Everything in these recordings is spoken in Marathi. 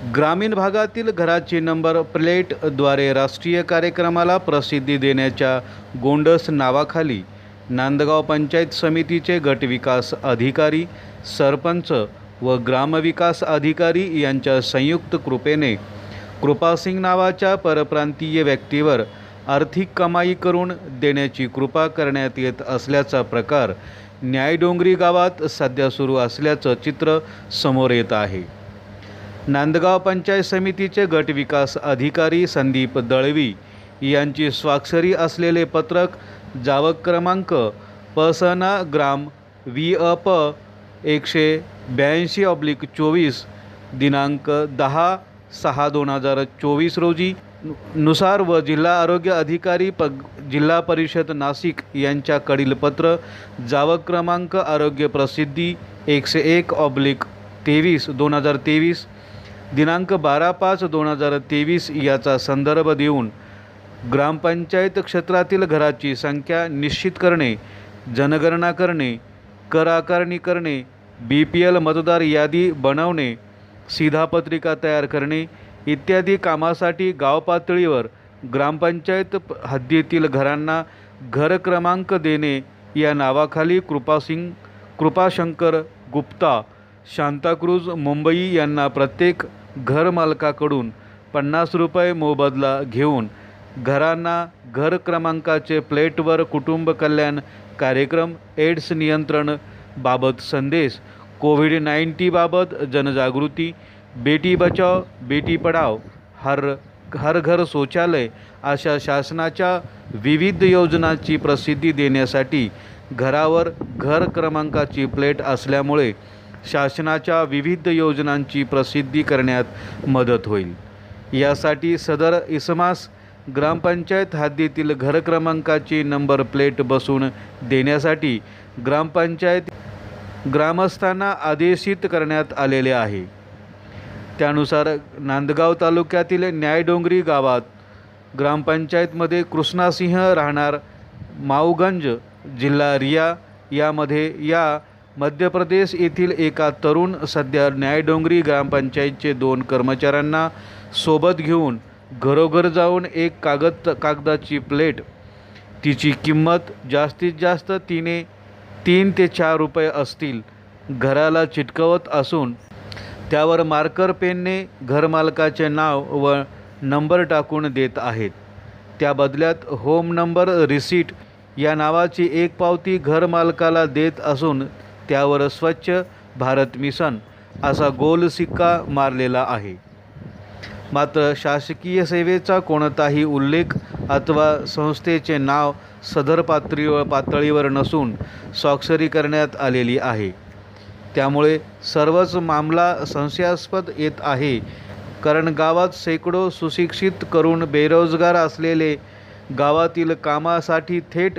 ग्रामीण भागातील घराची नंबर प्लेटद्वारे राष्ट्रीय कार्यक्रमाला प्रसिद्धी देण्याच्या गोंडस नावाखाली नांदगाव पंचायत समितीचे गटविकास अधिकारी सरपंच व ग्रामविकास अधिकारी यांच्या संयुक्त कृपेने कृपासिंग नावाच्या परप्रांतीय व्यक्तीवर आर्थिक कमाई करून देण्याची कृपा करण्यात येत असल्याचा प्रकार न्यायडोंगरी गावात सध्या सुरू असल्याचं चित्र समोर येत आहे. नांदगाव पंचायत समितीचे गट विकास अधिकारी संदीप दळवी यांची स्वाक्षरी असलेले पत्रक जावक क्रमांक पसना ग्राम वी अ प एकशे ब्याऐंशी ऑब्लिक चोवीस दिनांक दहा सहा दोन हजार चोवीस रोजी नुसार व जिल्हा आरोग्य अधिकारी प जिल्हा परिषद नाशिक यांच्याकडील पत्र जावक क्रमांक आरोग्य प्रसिद्धी एकशे एक ऑब्लिक तेवीस दोन हजार तेवीस दिनांक बारा पाच दोन हजार तेवीस याचा संदर्भ देऊन ग्रामपंचायत क्षेत्रातील घराची संख्या निश्चित करणे जनगणना करणे कर आकारणी करणे बी पी एल मतदार यादी बनवणे शिधापत्रिका तयार करणे इत्यादी कामासाठी गाव पातळीवर ग्रामपंचायत हद्दीतील घरांना घर क्रमांक देणे या नावाखाली कृपासिंग कृपाशंकर गुप्ता शांताक्रूज मुंबई यांना प्रत्येक घरमालकाकडून पन्नास रुपये मोबदला घेऊन घरांना घर क्रमांकाचे प्लेटवर कुटुंब कल्याण कार्यक्रम एड्स नियंत्रण बाबत संदेश कोविड नाईन्टीबाबत जनजागृती बेटी बचाव बेटी पढाव हर हर घर शौचालय अशा शासनाच्या विविध योजनांची प्रसिद्धी देण्यासाठी घरावर घर क्रमांकाची प्लेट असल्यामुळे शासनाच्या विविध योजनांची प्रसिद्धी करण्यात मदत होईल. यासाठी सदर इसमास ग्रामपंचायत हद्दीतील घर क्रमांकाची नंबर प्लेट बसून देण्यासाठी ग्रामपंचायत ग्रामस्थांना आदेशित करण्यात आलेले आहे. त्यानुसार नांदगाव तालुक्यातील न्यायडोंगरी गावात ग्रामपंचायतमध्ये कृष्णासिंह राहणार माऊगंज जिल्हा रिया यामध्ये या मध्य प्रदेश येथील एका तरुण सध्या न्यायडोंगरी ग्रामपंचायतचे दोन कर्मचाऱ्यांना सोबत घेऊन घरोघर जाऊन एक कागद कागदाची प्लेट तिची किंमत जास्तीत जास्त तिने तीन ते चार रुपये असतील घराला चिटकवत असून त्यावर मार्कर पेनने घरमालकाचे नाव व नंबर टाकून देत आहेत. त्या बदल्यात होम नंबर रिसीट या नावाची एक पावती घरमालकाला देत असून त्यावर स्वच्छ भारत मिशन असा गोल सिक्का मारलेला आहे. मात्र शासकीय सेवेचा कोणताही उल्लेख अथवा संस्थेचे नाव सदर पातळीवर पातळीवर नसून स्वाक्षरी करण्यात आलेली आहे. त्यामुळे सर्वच मामला संशयास्पद येत आहे. कारण गावात शेकडो सुशिक्षित करून बेरोजगार असलेले गावातील कामासाठी थेट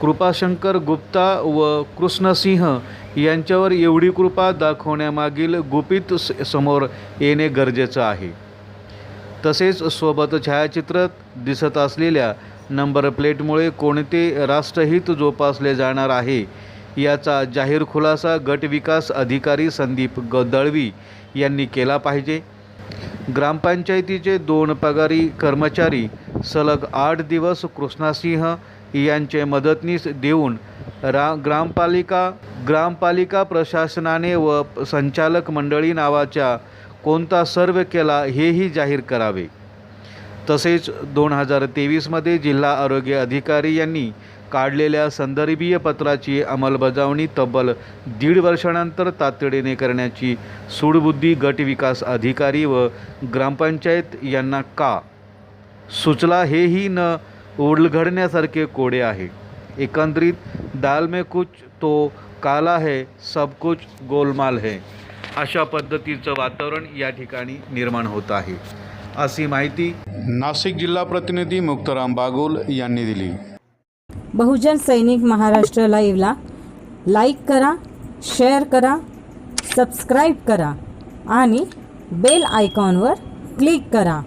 कृपाशंकर गुप्ता व कृष्णसिंह यांच्यावर एवढी कृपा दाखवण्यामागील गुपित स- समोर येणे गरजेचं आहे. तसेच सोबत छायाचित्रात दिसत असलेल्या नंबर प्लेटमुळे कोणते राष्ट्रहित जोपासले जाणार आहे याचा जाहीर खुलासा गट विकास अधिकारी संदीप गदळवी यांनी केला पाहिजे. ग्रामपंचायतीचे दोन पगारी कर्मचारी सलग आठ दिवस कृष्णासिंह यांचे मदतनीस देऊन रा ग्रामपालिका ग्रामपालिका प्रशासनाने व संचालक मंडळी नावाच्या कोणता सर्व केला हेही जाहीर करावे. तसेच दोन हजार तेवीसमध्ये जिल्हा आरोग्य अधिकारी यांनी काढलेल्या संदर्भीय पत्राची अंमलबजावणी तब्बल दीड वर्षानंतर तातडीने करण्याची सूडबुद्धी गट विकास अधिकारी व ग्रामपंचायत यांना का? सुचला हेही न उलगडण्यासारखे कोडे आहे. एकंदरीत दाल में कुछ तो काला है सब कुछ गोलमाल है. अशा पद्धतीचं वातावरण या ठिकाणी निर्माण होत आहे. अशी माहिती नाशिक जिल्हा प्रतिनिधी मुक्ताराम बागुल यांनी दिली. बहुजन सैनिक महाराष्ट्र लाईव्हला लाईक करा शेअर करा सबस्क्राईब करा आणि बेल आयकॉनवर क्लिक करा.